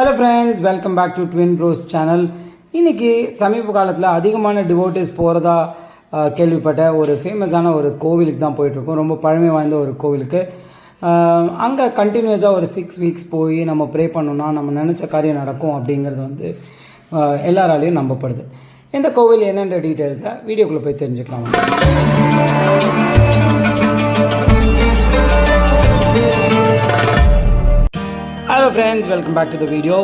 Hello friends welcome back to twin bros channel இன்றைக்கி சமீப காலத்தில் அதிகமான டிவோட்டிஸ் போகிறதா கேள்விப்பட்ட ஒரு ஃபேமஸான ஒரு கோவிலுக்கு தான் போயிட்டுருக்கோம். ரொம்ப பழமை வாய்ந்த ஒரு கோவிலுக்கு. அங்கே கண்டினியூஸாக ஒரு சிக்ஸ் வீக்ஸ் போய் நம்ம ப்ரே பண்ணோம்னா நம்ம நினச்ச காரியம் நடக்கும் அப்படிங்கிறது வந்து எல்லாராலையும் நம்பப்படுது. இந்த கோவில் என்னென்ற டீட்டெயில்ஸை வீடியோக்குள்ளே போய் தெரிஞ்சுக்கலாம் hello friends welcome back to the video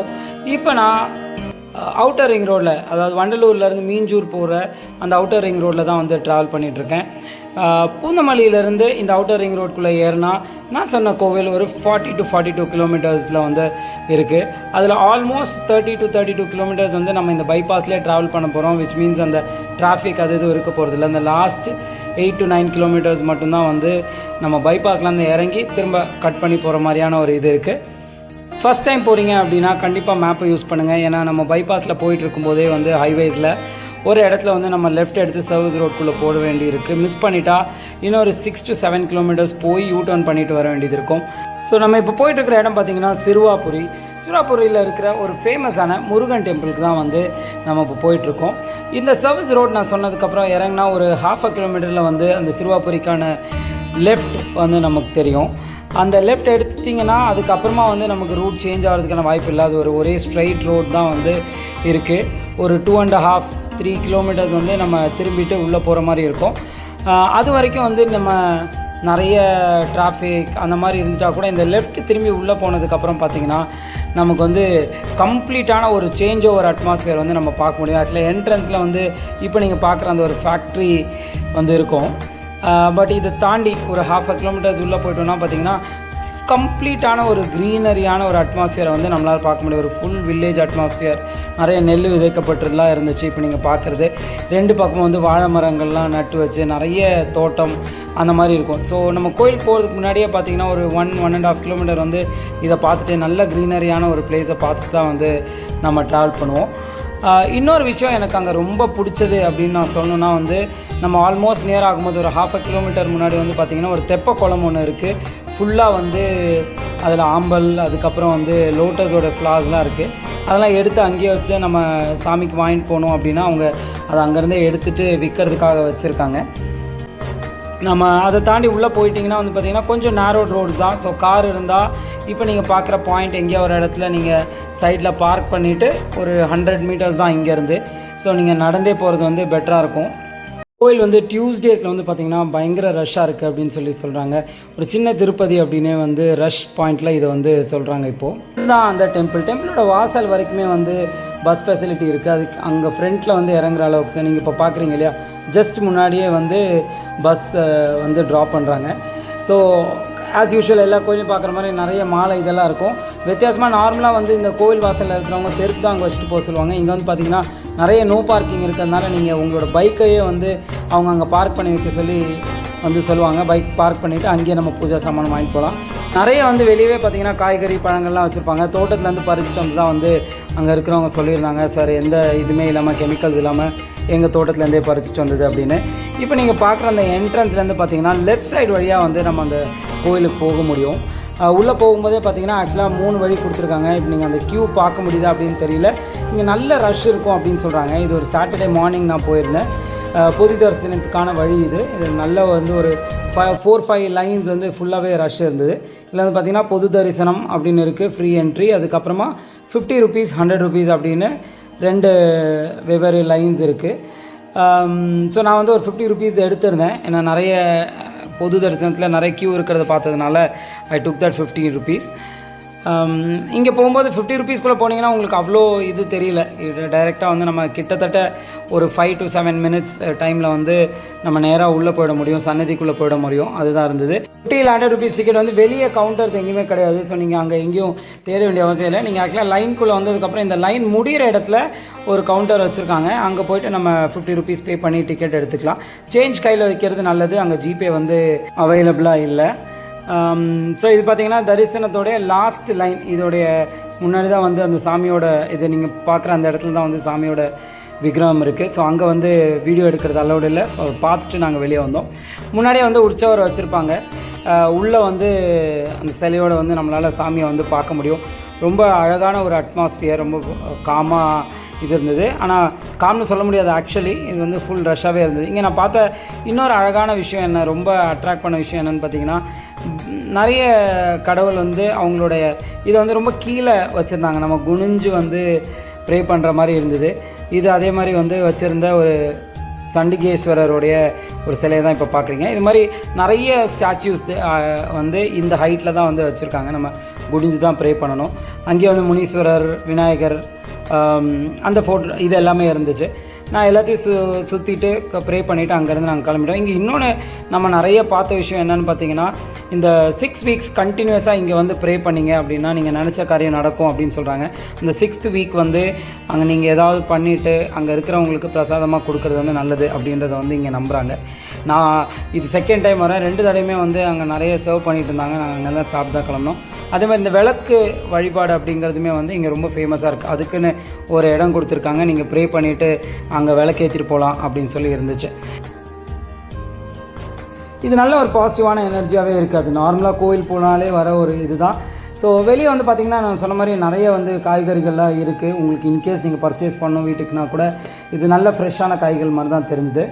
இப்போ நான் அவுட்டர் ரிங் ரோட்டில் அதாவது வண்டலூர்லேருந்து மீஞ்சூர் போகிற அந்த அவுட்டர் ரிங் ரோட்டில் தான் வந்து ட்ராவல் பண்ணிகிட்ருக்கேன் பூந்தமல்லியிலேருந்து இந்த அவுட்டர் ரிங் ரோட்குள்ளே ஏறினா நான் சொன்ன கோவில் ஒரு ஃபார்ட்டி டு ஃபார்ட்டி டூ கிலோமீட்டர்ஸில் வந்து இருக்குது அதில் almost thirty to thirty two kilometres வந்து நம்ம இந்த பைபாஸ்லேயே ட்ராவல் பண்ண போகிறோம் விச் மீன்ஸ் அந்த டிராஃபிக் அது இது இருக்க போகிறதில்ல அந்த last eight to nine kilometres மட்டும்தான் வந்து நம்ம பைபாஸ்லேருந்து இறங்கி திரும்ப கட் பண்ணி போகிற மாதிரியான ஒரு இது இருக்குது ஃபர்ஸ்ட் டைம் போகிறீங்க அப்படின்னா கண்டிப்பாக மேப்பை யூஸ் பண்ணுங்கள் ஏன்னா நம்ம பைபாஸில் போயிட்டு இருக்கும்போதே வந்து ஹைவேஸில் ஒரு இடத்துல வந்து நம்ம லெஃப்ட் எடுத்து சர்வீஸ் ரோட்குள்ளே போட வேண்டியிருக்கு. மிஸ் பண்ணிட்டா இன்னொரு சிக்ஸ் டு செவன் கிலோமீட்டர்ஸ் போய் யூ டர்ன் பண்ணிட்டு வர வேண்டியது இருக்கும் ஸோ நம்ம இப்போ போயிட்டு இருக்கிற இடம் பார்த்தீங்கன்னா சிறுவாபுரி. சிறுவாபுரியில் இருக்கிற ஒரு ஃபேமஸான முருகன் டெம்பிளுக்கு தான் வந்து நம்ம இப்போ போயிட்டுருக்கோம். இந்த சர்வீஸ் ரோட் நான் சொன்னதுக்கப்புறம் இறங்கினா ஒரு ஹாஃப் அ கிலோமீட்டரில் வந்து அந்த சிறுவாபுரிக்கான லெஃப்ட் வந்து நமக்கு தெரியும். அந்த லெஃப்ட் எடுத்துட்டிங்கன்னா அதுக்கப்புறமா வந்து நமக்கு ரூட் சேஞ்ச் ஆகிறதுக்கான வாய்ப்பு இல்லாத ஒரு ஒரே ஸ்ட்ரைட் ரோட் தான் வந்து இருக்குது ஒரு two and half three kilometres வந்து நம்ம திரும்பிட்டு உள்ளே போகிற மாதிரி இருக்கும். அது வரைக்கும் வந்து நம்ம நிறைய டிராஃபிக் அந்த மாதிரி இருந்துட்டால் கூட இந்த லெஃப்ட் திரும்பி உள்ளே போனதுக்கப்புறம் பார்த்தீங்கன்னா நமக்கு வந்து கம்ப்ளீட்டான ஒரு சேஞ்ச் ஓவர் அட்மாஸ்ஃபியர் வந்து நம்ம பார்க்க முடியும். ஆக்சுவலாக என்ட்ரன்ஸில் வந்து இப்போ நீங்கள் பார்க்குற அந்த ஒரு ஃபேக்ட்ரி வந்து இருக்கும். பட் இதை தாண்டி ஒரு ஹாஃப் அ கிலோமீட்டர்ஸ் உள்ளே போயிட்டோம்னா பார்த்தீங்கன்னா கம்ப்ளீட்டான ஒரு க்ரீனரியான ஒரு அட்மாஸ்ஃபியரை வந்து நம்மளால் பார்க்க முடியும். ஒரு ஃபுல் வில்லேஜ் அட்மாஸ்ஃபியர் நிறைய நெல் விதைக்கப்பட்டதுலாம் இருந்துச்சு இப்போ நீங்கள் பார்க்குறது. ரெண்டு பக்கமும் வந்து வாழை மரங்கள்லாம் நட்டு வச்சு நிறைய தோட்டம் அந்த மாதிரி இருக்கும். ஸோ நம்ம கோயில் போகிறதுக்கு முன்னாடியே பார்த்தீங்கன்னா ஒரு one one and half kilometre வந்து இதை பார்த்துட்டு நல்ல க்ரீனரியான ஒரு பிளேஸை பார்த்துட்டு தான் வந்து நம்ம ட்ராவல் பண்ணுவோம். இன்னொரு விஷயம் எனக்கு அங்கே ரொம்ப பிடிச்சது அப்படின்னு நான் சொல்லணுன்னா வந்து நம்ம ஆல்மோஸ்ட் நியர் ஆகும்போது ஒரு ஹாஃப் அ கிலோமீட்டர் முன்னாடி வந்து பார்த்திங்கன்னா ஒரு தெப்ப குளம் ஒன்று இருக்குது ஃபுல்லாக வந்து அதில் ஆம்பல் அதுக்கப்புறம் வந்து லோட்டஸோட ஃப்ளார்ஸ்லாம் இருக்குது அதெல்லாம் எடுத்து அங்கேயே வச்சு நம்ம சாமிக்கு வாங்கிட்டு போனோம் அப்படின்னா அவங்க அதை அங்கேருந்தே எடுத்துகிட்டு விற்கிறதுக்காக வச்சுருக்காங்க. நம்ம அதை தாண்டி உள்ளே போயிட்டிங்கன்னா வந்து பார்த்தீங்கன்னா கொஞ்சம் நேரோ ரோடு தான். ஸோ கார் இருந்தால் இப்போ நீங்கள் பார்க்குற பாயிண்ட் எங்கேயோ ஒரு இடத்துல நீங்கள் சைடில் பார்க் பண்ணிவிட்டு ஒரு ஹண்ட்ரட் மீட்டர்ஸ் தான் இங்கேருந்து ஸோ நீங்கள் நடந்தே போகிறது வந்து பெட்டராக இருக்கும். கோயில் வந்து டியூஸ்டேஸில் வந்து பார்த்திங்கன்னா பயங்கர ரஷ்ஷாக இருக்குது அப்படின்னு சொல்லி சொல்கிறாங்க ஒரு சின்ன திருப்பதி அப்படின்னே வந்து ரஷ் பாயிண்டில் இதை வந்து சொல்கிறாங்க இப்போது இதுதான் அந்த டெம்பிள் டெம்பிளோட வாசல் வரைக்குமே வந்து பஸ் ஃபெசிலிட்டி இருக்குது அதுக்கு அங்கே ஃப்ரண்ட்டில் வந்து இறங்குற அளவுக்கு. சார் நீங்கள் இப்போ பார்க்குறீங்க இல்லையா? ஜஸ்ட் முன்னாடியே வந்து பஸ் வந்து ட்ராப் பண்ணுறாங்க ஸோ ஆஸ் யூஷுவல் எல்லா கோயிலும் பார்க்குற மாதிரி நிறைய மாலை இதெல்லாம் இருக்கும். வித்தியாசமாக நார்மலாக வந்து இந்த கோவில் வாசலில் இருக்கிறவங்க செருப்பு தான் அங்கே வச்சுட்டு போக சொல்லுவாங்க. இங்கே வந்து பார்த்தீங்கன்னா நிறைய நோ பார்க்கிங் இருக்கிறதுனால நீங்கள் உங்களோட பைக்கையே வந்து அவங்க அங்கே பார்க் பண்ணி வைக்க சொல்லி வந்து சொல்லுவாங்க. பைக் பார்க் பண்ணிவிட்டு அங்கேயே நம்ம பூஜா சாமான் வாங்கிட்டு போகலாம். நிறைய வந்து வெளியவே பார்த்தீங்கன்னா காய்கறி பழங்கள்லாம் வச்சுருப்பாங்க. தோட்டத்துலேருந்து பறிச்சுட்டு வந்து தான் வந்து அங்கே இருக்கிறவங்க சொல்லியிருந்தாங்க. சார் எந்த இதுவுமே இல்லாமல் கெமிக்கல்ஸ் இல்லாமல் எங்கள் தோட்டத்துலேருந்தே பறிச்சுட்டு வந்தது அப்படின்னு. இப்போ நீங்கள் பார்க்குற அந்த என்ட்ரன்ஸ்லேருந்து பார்த்தீங்கன்னா லெஃப்ட் சைடு வழியாக வந்து நம்ம அந்த கோயிலுக்கு போக முடியும். உள்ளே போகும்போதே பார்த்தீங்கன்னா ஆக்சுவலாக மூணு வழி கொடுத்துருக்காங்க. இப்போ நீங்கள் அந்த க்யூ பார்க்க முடியுதா அப்படின்னு தெரியல. இங்கே நல்ல ரஷ் இருக்கும் அப்படின்னு சொல்கிறாங்க இது ஒரு சாட்டர்டே மார்னிங் நான் போயிருந்தேன். பொது தரிசனத்துக்கான வழி இது. இது நல்ல வந்து ஒரு ஃபைவ் ஃபோர் ஃபைவ் லைன்ஸ் வந்து ஃபுல்லாகவே ரஷ் இருந்தது. இதில் வந்து பார்த்திங்கன்னா பொது தரிசனம் அப்படின்னு இருக்குது ஃப்ரீ என்ட்ரி அதுக்கப்புறமா ஃபிஃப்டி ருபீஸ் ஹண்ட்ரட் ருபீஸ் அப்படின்னு ரெண்டு வெவ்வேறு லைன்ஸ் இருக்குது ஸோ um, நான் வந்து ஒரு ஃபிஃப்டி ருபீஸ் எடுத்திருந்தேன். ஏன்னா நிறைய பொது தரிசனத்தில் நிறைய கியூ இருக்கிறத பார்த்ததுனால I took that fifty rupees இங்கே போகும்போது ஃபிஃப்டி ருபீஸ்க்குள்ளே போனீங்கன்னா உங்களுக்கு அவ்வளோ இது தெரியல. இது டைரெக்டாக வந்து நம்ம கிட்டத்தட்ட ஒரு ஃபைவ் டு செவன் மினிட்ஸ் டைமில் வந்து நம்ம நேராக உள்ளே போயிட முடியும் சன்னதிக்குள்ளே போயிட முடியும். அதுதான் இருந்தது. ஃபிஃப்டியில் ஹண்ட்ரட் ருபீஸ் டிக்கெட் வந்து வெளியே கவுண்டர்ஸ் எங்கேயுமே கிடையாது. ஸோ நீங்கள் அங்கே எங்கேயும் தேட வேண்டிய அவசியம் இல்லை. நீங்கள் ஆக்சுவலாக லைனுக்குள்ளே வந்ததுக்கப்புறம் இந்த லைன் முடிகிற இடத்துல ஒரு கவுண்டர் வச்சுருக்காங்க. அங்கே போயிட்டு நம்ம ஃபிஃப்டி ருபீஸ் பே பண்ணி டிக்கெட் எடுத்துக்கலாம். சேஞ்ச் கையில் வைக்கிறது நல்லது. அங்கே ஜிபே வந்து அவைலபிளாக இல்லை. Um, ஸோ இது பார்த்தீங்கன்னா தரிசனத்தோடைய லாஸ்ட் லைன் இதோடைய முன்னாடி தான் வந்து அந்த சாமியோட இது நீங்கள் பார்க்குற அந்த இடத்துல தான் வந்து சாமியோட விக்ரகம் இருக்குது ஸோ அங்கே வந்து வீடியோ எடுக்கிறது அலௌடு இல்லை. ஸோ பார்த்துட்டு நாங்கள் வெளியே வந்தோம். முன்னாடியே வந்து உற்சவர் வச்சுருப்பாங்க. Uh, உள்ளே வந்து அந்த சிலையோட வந்து நம்மளால் சாமியை வந்து பார்க்க முடியும். ரொம்ப அழகான ஒரு அட்மாஸ்பியர் ரொம்ப காமாக இது இருந்தது. ஆனால் காம்னு சொல்ல முடியாது ஆக்சுவலி இது வந்து ஃபுல் ரஷ்ஷாகவே இருந்தது. இங்கே நான் பார்த்த இன்னொரு அழகான விஷயம் என்ன ரொம்ப அட்ராக்ட் பண்ண விஷயம் என்னென்னு பார்த்தீங்கன்னா நிறைய கடவுள் வந்து அவங்களுடைய இதை வந்து ரொம்ப கீழே வச்சுருந்தாங்க. நம்ம குனிஞ்சு வந்து ப்ரே பண்ணுற மாதிரி இருந்தது. இது அதே மாதிரி வந்து வச்சுருந்த ஒரு சண்டிகேஸ்வரருடைய ஒரு சிலையை தான் இப்போ பார்க்குறீங்க இது மாதிரி நிறைய ஸ்டாச்சுஸ் வந்து இந்த ஹைட்டில் தான் வந்து வச்சுருக்காங்க. நம்ம குடிஞ்சு தான் ப்ரே பண்ணணும். அங்கேயே வந்து முனீஸ்வரர் விநாயகர் அந்த ஃபோட்டோ இது எல்லாமே இருந்துச்சு. நான் எல்லாத்தையும் சு சுற்றிட்டு ப்ரே பண்ணிவிட்டு அங்கேருந்து நாங்கள் கிளம்பிட்டோம். இங்கே இன்னொன்று நம்ம நிறைய பார்த்த விஷயம் என்னென்னு பார்த்தீங்கன்னா இந்த சிக்ஸ் வீக்ஸ் கண்டினியூஸாக இங்கே வந்து ப்ரே பண்ணீங்க அப்படின்னா நீங்கள் நினச்ச காரியம் நடக்கும் அப்படின்னு சொல்கிறாங்க இந்த சிக்ஸ்த் வீக் வந்து அங்கே நீங்கள் ஏதாவது பண்ணிவிட்டு அங்கே இருக்கிறவங்களுக்கு பிரசாதமாக கொடுக்குறது வந்து நல்லது அப்படின்றத வந்து இங்கே நம்புகிறாங்க நான் இது செகண்ட் டைம் வரேன். ரெண்டு தடவையுமே வந்து அங்கே நிறைய சர்வ் பண்ணிட்டு இருந்தாங்க. நாங்கள் அங்கெல்லாம் சாப்பிட்டு தான் கிளம்புனோம். அதே மாதிரி இந்த விளக்கு வழிபாடு அப்படிங்கிறதுமே வந்து இங்கே ரொம்ப ஃபேமஸாக இருக்குது அதுக்குன்னு ஒரு இடம் கொடுத்துருக்காங்க. நீங்கள் ப்ரே பண்ணிவிட்டு அங்கே விளக்கு ஏற்றிட்டு போகலாம் அப்படின்னு சொல்லி இருந்துச்சு. இது நல்ல ஒரு பாசிட்டிவான எனர்ஜியாகவே இருக்குது அது நார்மலாக கோயில் போனாலே வர ஒரு இதுதான். ஸோ வெளியே வந்து பார்த்திங்கன்னா நான் சொன்ன மாதிரி நிறைய வந்து காய்கறிகள்லாம் இருக்குது உங்களுக்கு இன்கேஸ் நீங்கள் பர்ச்சேஸ் பண்ணணும் வீட்டுக்குனா கூட இது நல்ல ஃப்ரெஷ்ஷான காய்கள் மாதிரி தான் தெரிஞ்சுது.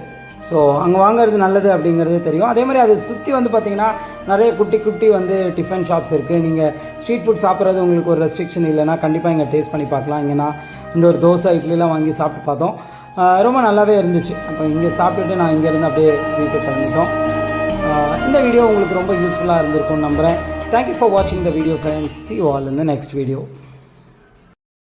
ஸோ அங்கே வாங்குறது நல்லது அப்படிங்கிறது தெரியும். அதே மாதிரி அதை சுற்றி வந்து பார்த்திங்கன்னா நிறைய குட்டி குட்டி வந்து டிஃபன் ஷாப்ஸ் இருக்குது நீங்கள் ஸ்ட்ரீட் ஃபுட் சாப்பிட்றது உங்களுக்கு ஒரு ரெஸ்ட்ரிக்ஷன் இல்லைன்னா கண்டிப்பாக இங்கே டேஸ்ட் பண்ணி பார்க்கலாம். இங்கேனா இந்த ஒரு தோசை இட்லிலாம் வாங்கி சாப்பிட்டு பார்த்தோம். ரொம்ப நல்லாவே இருந்துச்சு. அப்போ இங்கே சாப்பிட்டுட்டு நான் இங்கேருந்து அப்படியே வீட்டுக்கு கிளம்பிட்டோம். இந்த வீடியோ உங்களுக்கு ரொம்ப யூஸ்ஃபுல்லாக இருந்திருக்கும்னு நம்புகிறேன் தேங்க்யூ ஃபார் வாட்சிங் the video friends see all இந்த நெக்ஸ்ட் வீடியோ